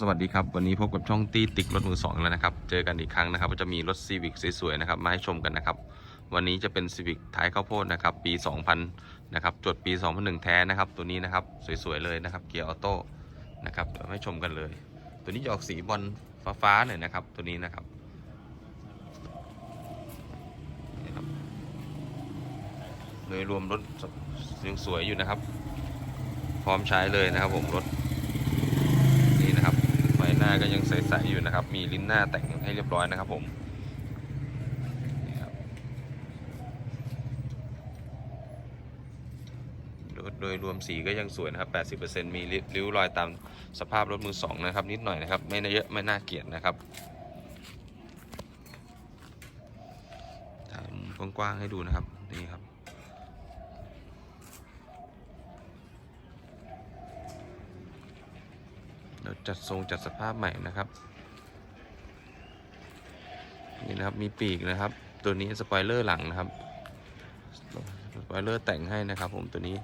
สวัสดีครับวันนี้พบกับช่องตีติกรถมือสองแล้วนะครับ เจอกันอีกครั้งนะครับจะมีรถซีวิกสวยๆนะครับมาให้ชมกันนะครับ วันนี้จะเป็นซีวิกท้ายข้าวโพดนะครับ ปี 2000 นะครับจดปี 2001 แท้นะครับ ตัวนี้นะครับสวยๆเลยนะครับเกียร์ออโต้นะครับเดี๋ยวให้ชมกันเลย ตัวนี้จะออกสีบอลฟ้าๆหน่อยนะครับ ตัวนี้นะครับนี่ครับโดยรวมรถยังสวยอยู่นะครับ พร้อมใช้เลยนะครับผมรถ นี่นะครับไฟห น้าก็ยังใสๆอยู่นะครับ มีลิ้นหน้าแต่งให้เรียบร้อยนะครับผมโดยรวมสีก็ยังสวยนะครับ 80%มีริ้วรอยตามสภาพรถมือสองนะครับ นิดหน่อยนะครับ ไม่เยอะไม่น่าเกลียดนะครับถ่ายมุมกว้างๆให้ดูนะครับ นี่ครับ เรา จัดทรงจัดสภาพใหม่นะครับ นี่นะครับมีปีกนะครับ ตัวนี้สปอยเลอร์หลังนะครับสปอยเลอร์แต่งให้นะครับ ผมตัวนี้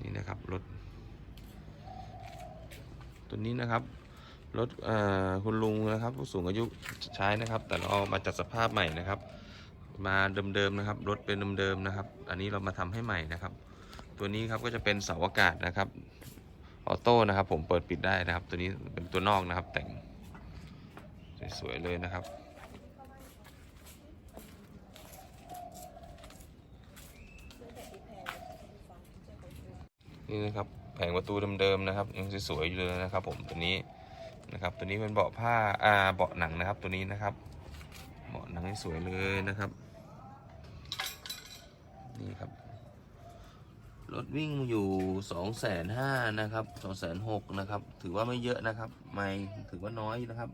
นี่นะครับรถตัวนี้นะครับรถคุณลุงนะครับ ผู้สูงอายุใช้นะครับ แต่เราเอามาจัดสภาพใหม่นะครับ มาเดิมๆนะครับ รถเป็นเดิมๆนะครับ อันนี้เรามาทำให้ใหม่นะครับ ตัวนี้ครับก็จะเป็นเสาอากาศนะครับ ออโต้นะครับ ผมเปิดปิดได้นะครับ ตัวนี้เป็นตัวนอกนะครับ แต่งสวยๆเลยนะครับนี่นะครับแผงประตูเดิมๆนะครับยังสวยๆอยู่เลยนะครับ ผมตัวนี้นะครับ ตัวนี้เป็นเบาะผ้าอ่าเบาะหนังนะครับ ตัวนี้นะครับเบาะหนังสวยเลยนะครับ นี่ครับ รถวิ่งอยู่สองแสนห้านะครับสองแสนหกนะครับ ถือว่าไม่เยอะนะครับ ไม่ถือว่าน้อยนะครับ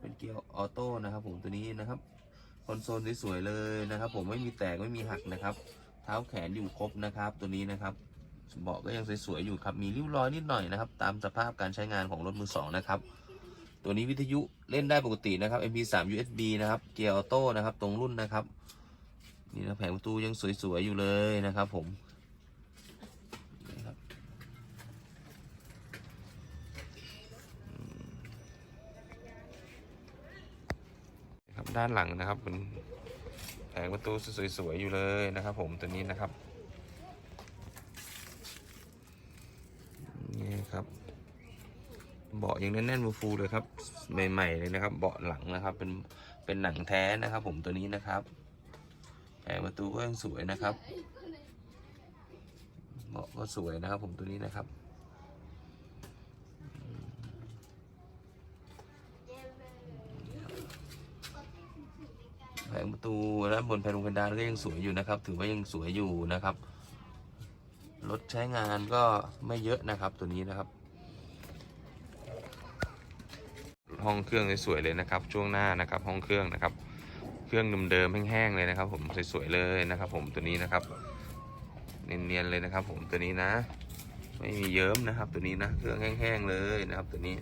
เป็นเกียร์ออโต้นะครับ ผมตัวนี้นะครับ คอนโซลสวยๆเลยนะครับ ผมไม่มีแตกไม่มีหักนะครับ เท้าแขนอยู่ครบนะครับ ตัวนี้นะครับเบาะก็ยังสวยๆอยู่ครับ มีริ้วรอยนิดหน่อยนะครับ ตามสภาพการใช้งานของรถมือสองนะครับ ตัวนี้วิทยุเล่นได้ปกตินะครับ MP3 USB นะครับ เกียร์ออโต้นะครับ ตรงรุ่นนะครับ นี่นะแผงประตูยังสวยๆอยู่เลยนะครับ ผมนี่ครับอืมครับ ด้านหลังนะครับเป็นแผงประตูสวยๆอยู่เลยนะครับ ผมตัวนี้นะครับนี่ครับเบาะยังแน่นๆฟูๆเลยครับ ใหม่ๆเลยนะครับ เบาะหลังนะครับ เป็นเป็นหนังแท้นะครับ ผมตัวนี้นะครับแผงประตูก็ยังสวยนะครับเบาะก็สวยนะครับ ผมตัวนี้นะครับแผง ประตูและบนแผ่นลงแผ่นดานก็ยังสวยอยู่นะครับ ถือว่ายังสวยอยู่นะครับ รถใช้งานก็ไม่เยอะนะครับตัวนี้นะครับ ห้องเครื่องสวยๆเลยนะครับ ช่วงหน้านะครับ ห้องเครื่องนะครับ เครื่องเดิมๆแห้งๆเลยนะครับ ผมสวยๆเลยนะครับ ผมตัวนี้นะครับเนียนๆเลยนะครับ ผมตัวนี้นะ ไม่มีเยิ้มนะครับ ตัวนี้นะ เครื่องแห้งๆเลยนะครับตัวนี้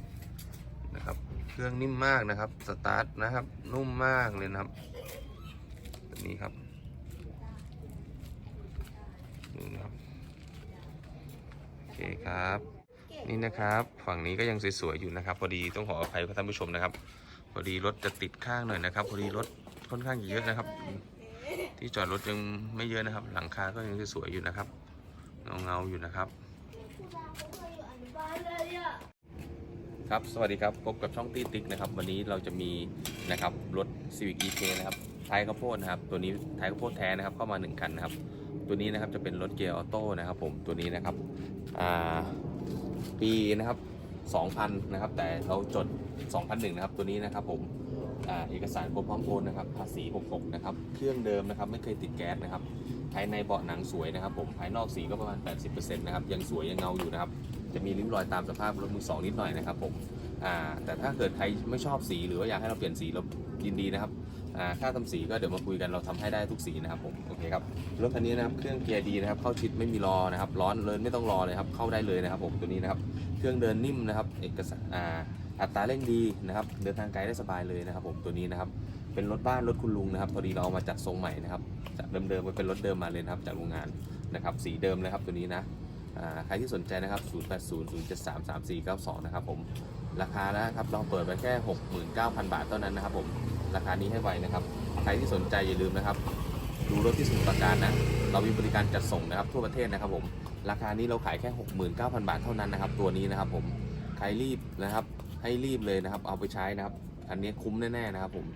นะครับ เครื่องนิ่มมากนะครับ สตาร์ทนะครับ นุ่มมากเลยนะครับ นี้ครับดูนะครับโอเคครับ นี่นะครับ ฝั่งนี้ก็ยังสวยๆอยู่นะครับ พอดีต้องขออภัยท่านผู้ชมนะครับ พอดีรถจะติดข้างหน่อยนะครับ พอดีรถค่อนข้างเยอะนะครับ ที่จอดรถยังไม่เยอะนะครับ หลังคาก็ยังสวยๆอยู่นะครับ เงาๆอยู่นะครับ ครับ สวัสดีครับ พบกับช่องตีติ๊กนะครับ วันนี้เราจะมีนะครับรถ Civic EK นะครับ ท้ายข้าวโพดนะครับ ตัวนี้ท้ายข้าวโพดแท้นะครับ เข้ามา1คันนะครับ ตัวนี้นะครับจะเป็นรถเกียร์ออโต้นะครับ ผมตัวนี้นะครับปีนะครับ2000นะครับ แต่เราจด 2001นะครับ ตัวนี้นะครับ ผมเอกสารครบพร้อมโอนนะครับ ภาษี 66 นะครับ เครื่องเดิมนะครับ ไม่เคยติดแก๊สนะครับ ภายในเบาะหนังสวยนะครับ ผม ภายนอกสีก็ประมาณ 80%นะครับ ยังสวยยังเงาอยู่นะครับ จะมีริ้วรอยตามสภาพรถมือสองนิดหน่อยนะครับผมแต่ถ้าเกิดใครไม่ชอบสีหรือว่าอยากให้เราเปลี่ยนสีเรายินดีนะครับ ค่าทำสีก็เดี๋ยวมาคุยกันเราทำให้ได้ทุกสีนะครับผมโอเคครับรถคันนี้นะครับเครื่องเกียร์ดีนะครับเข้าชิดไม่มีรอนะครับร้อนเลยไม่ต้องรอเลยครับเข้าได้เลยนะครับผมตัวนี้นะครับเครื่องเดินนิ่มนะครับเอกสารอ่าอัตราเร่งดีนะครับเดินทางไกลได้สบายเลยนะครับ ผมตัวนี้นะครับเป็นรถบ้านรถคุณลุงนะครับพอดีเราเอามาจัดทรงใหม่นะครับจากเดิมๆไปเป็นรถเดิมมาเลยนะครับจากโรงงานนะครับสีเดิมเลยครับตัวนี้นะอ่าใครที่สนใจนะครับ 0800733492 นะครับผม ราคานะครับ เราเปิดไปแค่ 69,000 บาทเท่านั้นนะครับผม ราคานี้ให้ไวนะครับ ใครที่สนใจอย่าลืมนะครับ ดูรถที่สมุทรปราการนะ เรามีบริการจัดส่งนะครับทั่วประเทศนะครับผม ราคานี้เราขายแค่ 69,000 บาทเท่านั้นนะครับ ตัวนี้นะครับผม ใครรีบนะครับ ให้รีบเลยนะครับ เอาไปใช้นะครับ อันนี้คุ้มแน่ๆนะครับ ผม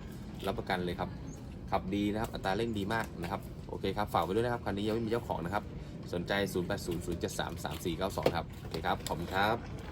รับประกันเลยครับ ขับดีนะครับ อัตราเร่งดีมากนะครับ โอเคครับ ฝากไว้ด้วยนะครับ คันนี้ยังไม่มีเจ้าของนะครับ สนใจ 0800733492 ครับ โอเคครับ ขอบคุณครับ